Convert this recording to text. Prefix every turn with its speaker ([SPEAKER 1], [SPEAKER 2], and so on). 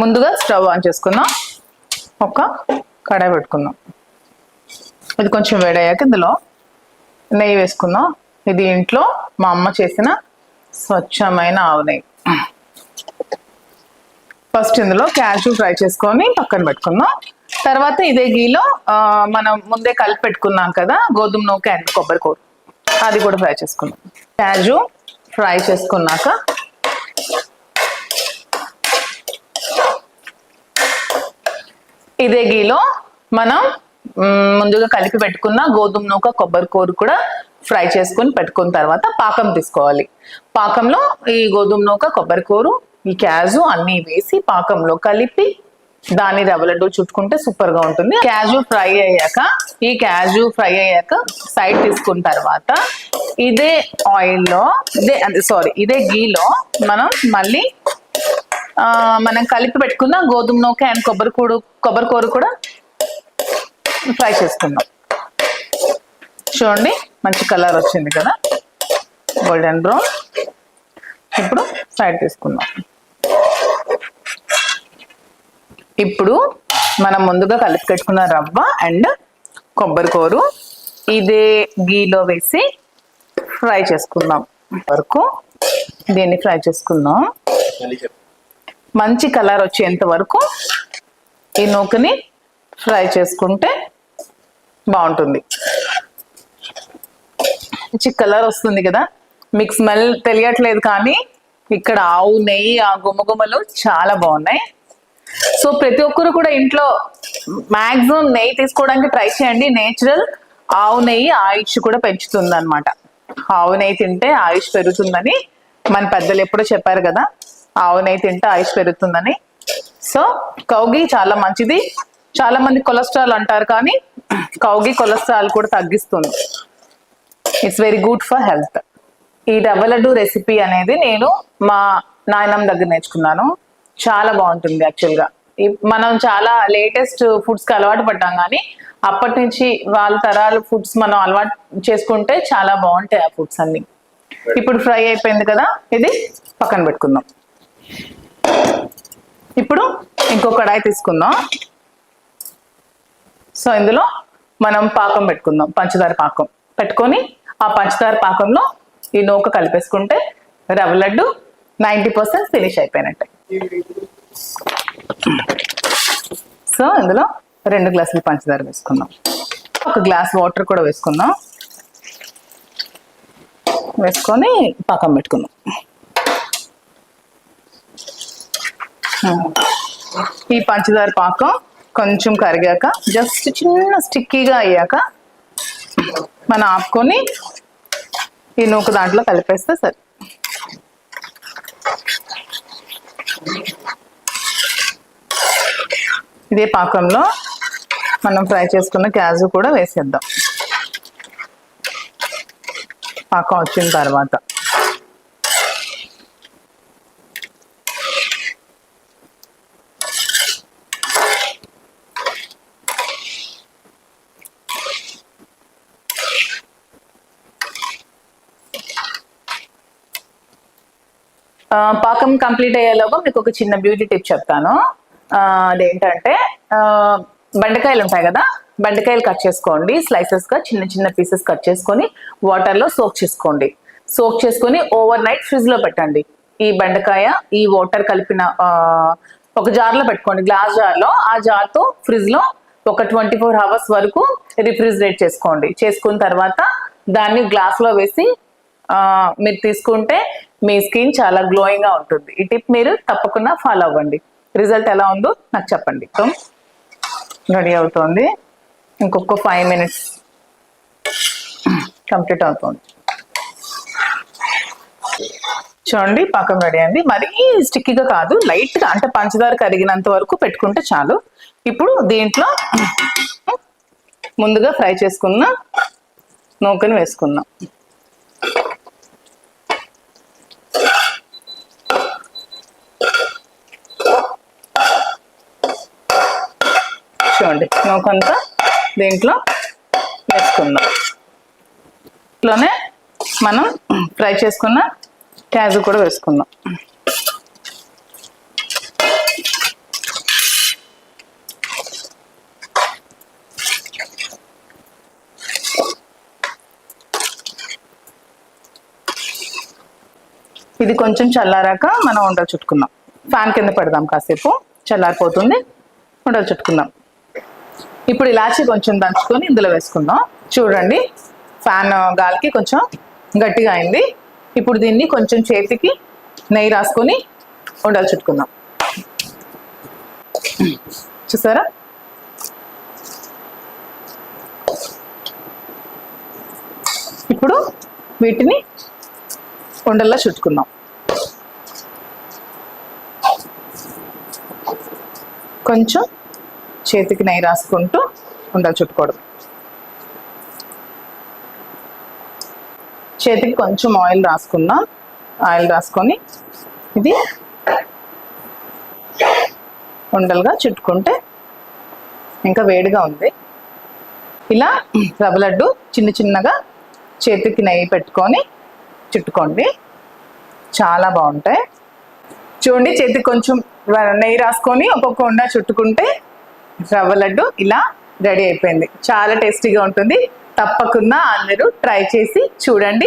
[SPEAKER 1] ముందుగా stove on చేసుకుందాం. ఒక కడాయి పెట్టుకుందాం. ఇది కొంచెం వేడయ్యాక ఇందులో నెయ్యి వేసుకుందాం. ఇది ఇంట్లో మా అమ్మ చేసిన స్వచ్ఛమైన ఆవు నెయ్యి. ఫస్ట్ ఇందులో క్యాషు ఫ్రై చేసుకొని పక్కన పెట్టుకుందాం. తర్వాత ఇదే గీలో మనం ముందే కలిపి పెట్టుకున్నాం కదా గోధుమ నూక అండ్ కొబ్బరి కూర. అది కూడా ఫ్రై చేసుకుందాం. క్యాజు ఫ్రై చేసుకున్నాక ఇదే గీలో మనం ముందుగా కలిపి పెట్టుకున్న గోధుమ నూక కొబ్బరి కూర కూడా ఫ్రై చేసుకొని పెట్టుకున్న తర్వాత పాకం తీసుకోవాలి. పాకంలో ఈ గోధుమ నూక కొబ్బరి కూర ఈ క్యాజు అన్నీ వేసి పాకంలో కలిపి దాని రవ్వలడ్డు చుట్టుకుంటే సూపర్గా ఉంటుంది. క్యాజు ఫ్రై అయ్యాక ఈ క్యాజు ఫ్రై అయ్యాక సైడ్ తీసుకున్న తర్వాత ఇదే ఆయిల్లో ఇదే సారీ ఇదే గీలో మనం మళ్ళీ మనం కలిపి పెట్టుకున్న గోధుమ నూక అండ్ కొబ్బరి కూడు కొబ్బరి కూర కూడా ఫ్రై చేసుకుందాం. చూడండి మంచి కలర్ వచ్చింది కదా. గోల్డెన్ బ్రౌన్ ఇప్పుడు సైడ్ తీసుకుందాం ఇప్పుడు మనం ముందుగా కలిపి పెట్టుకున్న రవ్వ అండ్ కొబ్బరి కూరు ఇదే గీలో వేసి ఫ్రై చేసుకుందాం. వరకు దీన్ని ఫ్రై చేసుకుందాం. మంచి కలర్ వచ్చేంత వరకు ఈ నూకని ఫ్రై చేసుకుంటే బాగుంటుంది. మంచి కలర్ వస్తుంది కదా. మీకు స్మెల్ తెలియట్లేదు కానీ ఇక్కడ ఆవు నెయ్యి ఆ గుమగుమలు చాలా బాగున్నాయి. సో ప్రతి ఒక్కరు కూడా ఇంట్లో మాక్సిమం నెయ్యి తీసుకోవడానికి ట్రై చేయండి. నేచురల్ ఆవు నెయ్యి ఆయుష్ కూడా పెంచుతుంది అనమాట ఆవు నెయ్యి తింటే ఆయుష్ పెరుగుతుందని మన పెద్దలు ఎప్పుడో చెప్పారు కదా. ఆవు నెయ్యి తింటే ఆయుష్ పెరుగుతుందని. సో కౌగి చాలా మంచిది. చాలా మంది కొలెస్ట్రాల్ అంటారు కానీ కౌగి కొలెస్ట్రాల్ కూడా తగ్గిస్తుంది. It's very good for health ఈ రవ్వ లడ్డు రెసిపీ అనేది నేను మా నాయనమ్మ దగ్గర నేర్చుకున్నాను. చాలా బాగుంటుంది యాక్చువల్గా మనం చాలా లేటెస్ట్ ఫుడ్స్కి అలవాటు పడ్డాం కానీ అప్పటి నుంచి వాళ్ళ తరాలు ఫుడ్స్ మనం అలవాటు చేసుకుంటే చాలా బాగుంటాయి ఆ ఫుడ్స్ అన్ని. ఇప్పుడు ఫ్రై అయిపోయింది కదా ఇది పక్కన పెట్టుకుందాం. ఇప్పుడు ఇంకో కడాయి తీసుకుందాం. సో ఇందులో మనం పాకం పెట్టుకుందాం పంచదార పాకం. పెట్టుకొని ఆ పంచదార పాకంలో ఈ నూక కలిపేసుకుంటే రవ్వ లడ్డు నైంటీ పర్సెంట్ ఫినిష్ అయిపోయినట్టే. సో ఇందులో రెండు గ్లాసులు పంచదార వేసుకుందాం. ఒక గ్లాస్ వాటర్ కూడా వేసుకుందాం. వేసుకొని పాకం పెట్టుకుందాం. ఈ పంచదార పాకం కొంచెం కరిగాక జస్ట్ చిన్న స్టిక్కీగా అయ్యాక మనం ఆపుకొని ఈ నూక దాంట్లో కలిపేస్తే సరే. ఇదే పాకంలో మనం ఫ్రై చేసుకున్న క్యాజు కూడా వేసేద్దాం. పాకం వచ్చిన తర్వాత. పాకం కంప్లీట్ అయ్యేలోగా మీకు ఒక చిన్న బ్యూటీ టిప్ చెప్తాను. అదేంటంటే బెండకాయలు ఉంటాయి కదా బెండకాయలు కట్ చేసుకోండి స్లైసెస్గా చిన్న చిన్న పీసెస్ కట్ చేసుకొని వాటర్లో సోక్ చేసుకోండి. సోక్ చేసుకొని ఓవర్ నైట్ ఫ్రిడ్జ్లో పెట్టండి. ఈ బెండకాయ ఈ వాటర్ కలిపిన ఒక జార్లో పెట్టుకోండి గ్లాస్ జార్లో ఆ జార్తో ఫ్రిడ్జ్లో ఒక ట్వంటీ ఫోర్ అవర్స్ వరకు రిఫ్రిజిరేట్ చేసుకోండి. చేసుకున్న తర్వాత దాన్ని గ్లాస్లో వేసి మీరు తీసుకుంటే మీ స్కిన్ చాలా గ్లోయింగ్గా ఉంటుంది. ఈ టిప్ మీరు తప్పకుండా ఫాలో అవ్వండి. రిజల్ట్ ఎలా ఉందో నాకు చెప్పండి. రెడీ అవుతుంది. ఇంకొక ఫైవ్ మినిట్స్ కంప్లీట్ అవుతుంది. చూడండి పాకం రెడీ అయింది. మరీ స్టిక్కీగా కాదు లైట్గా అంటే పంచదార కరిగినంత వరకు పెట్టుకుంటే చాలు. ఇప్పుడు దీంట్లో ముందుగా ఫ్రై చేసుకున్న నూకని వేసుకుందాం. పడుతుంది కొంత దీంట్లో వేసుకుందాం. ఇట్లోనే మనం ఫ్రై చేసుకున్న క్యాజు కూడా వేసుకుందాం. ఇది కొంచెం చల్లారాక మనం ఉండలు చుట్టుకుందాం. ఫ్యాన్ కింద పెడదాం కాసేపు. చల్లారిపోతుంది. ఉండలు చుట్టుకుందాం. ఇప్పుడు ఇలాచి కొంచెం దంచుకొని ఇందులో వేసుకుందాం. చూడండి ఫ్యాన్ గాలికి కొంచెం గట్టిగా అయింది. ఇప్పుడు దీన్ని కొంచెం చేతికి నెయ్యి రాసుకొని ఉండలు చుట్టుకుందాం. చూసారా? ఇప్పుడు వీటిని ఉండల్లో చుట్టుకుందాం. కొంచెం చేతికి నెయ్యి రాసుకుంటూ ఉండలు చుట్టుకోవడం. చేతికి కొంచెం ఆయిల్ రాసుకున్నా ఆయిల్ రాసుకొని ఇది ఉండలుగా చుట్టుకుంటే ఇంకా వేడిగా ఉంది. ఇలా రవ్వ లడ్డు చిన్న చిన్నగా చేతికి నెయ్యి పెట్టుకొని చుట్టుకోండి. చాలా బాగుంటాయి. చూడండి చేతికి కొంచెం నెయ్యి రాసుకొని ఒక్కొక్క ఉండ చుట్టుకుంటే రవ్వ లడ్డు ఇలా రెడీ అయిపోయింది. చాలా టేస్టీగా ఉంటుంది. తప్పకుండా అందరూ ట్రై చేసి చూడండి.